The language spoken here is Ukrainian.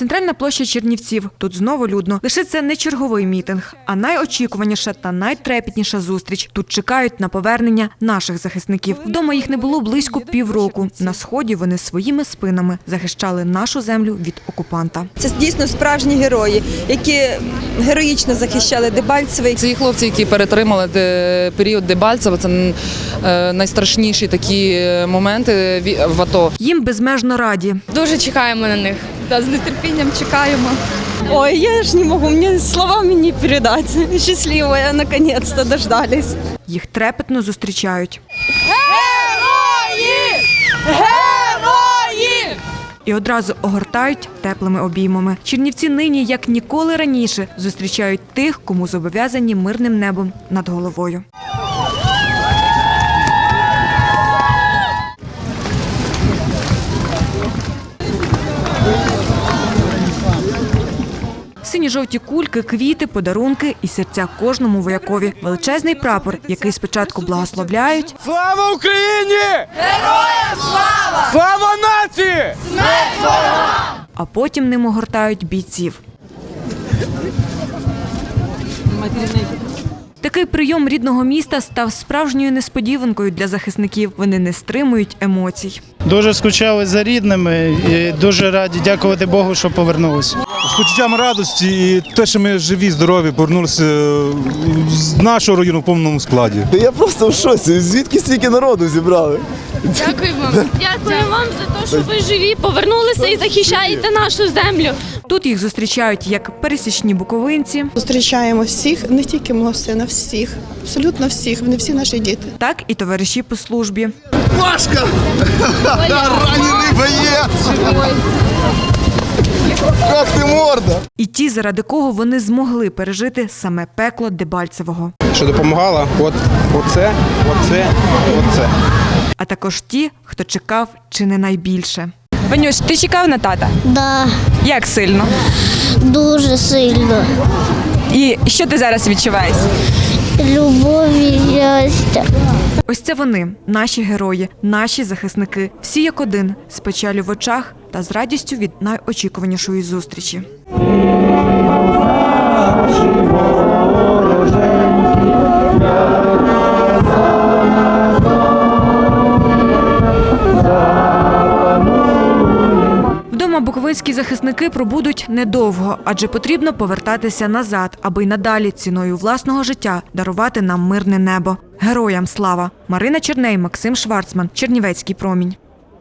Центральна площа Чернівців. Тут знову людно. Лише це не черговий мітинг, а найочікуваніша та найтрепетніша зустріч. Тут чекають на повернення наших захисників. Вдома їх не було близько півроку. На сході вони своїми спинами захищали нашу землю від окупанта. Це дійсно справжні герої, які героїчно захищали Дебальцеве. Ці хлопці, які перетримали період Дебальцева, це е, найстрашніші такі е, моменти ві- в АТО. Їм безмежно раді. Дуже чекаємо на них. Да, з нетерпінням чекаємо. Ой, я ж не можу, мені словами не передати. Щаслива, наконец-то дождались. Їх трепетно зустрічають. Герої! І одразу огортають теплими обіймами. Чернівці нині, як ніколи раніше, зустрічають тих, кому зобов'язані мирним небом над головою. Сині-жовті кульки, квіти, подарунки і серця кожному воякові. Величезний прапор, який спочатку благословляють, Слава Україні! Героям слава! Слава нації! а потім ним огортають бійців. Такий прийом рідного міста став справжньою несподіванкою для захисників. Вони не стримують емоцій. Дуже скучали за рідними і дуже раді дякувати Богу, що повернулися. З почуттям радості і те, що ми живі, здорові, повернулися е, з нашого району в повному складі. Та я просто в шоці. Звідки стільки народу зібрали? Дякуємо. Дякую вам за те, що ви живі, повернулися і захищаєте нашу землю. Тут їх зустрічають як пересічні буковинці, Зустрічаємо всіх, не тільки мого сина, всіх, абсолютно всіх. Вони всі наші діти. так і товариші по службі. Пашка! Ранений боєць! Як ти морда? І ті, заради кого вони змогли пережити саме пекло Дебальцевого. Що допомагала? От оце, оце, оце. А також ті, хто чекав чи не найбільше. Ванюш, ти чекав на тата? Да, Як сильно? дуже сильно. І що ти зараз відчуваєш? Любов і щастя. Ось це вони, наші герої, наші захисники, всі як один, з печалю в очах та з радістю від найочікуванішої зустрічі. Вдома буковинські захисники пробудуть недовго, адже потрібно повертатися назад, аби й надалі ціною власного життя дарувати нам мирне небо. Героям слава! Марина Черней, Максим Шварцман, Чернівецький промінь.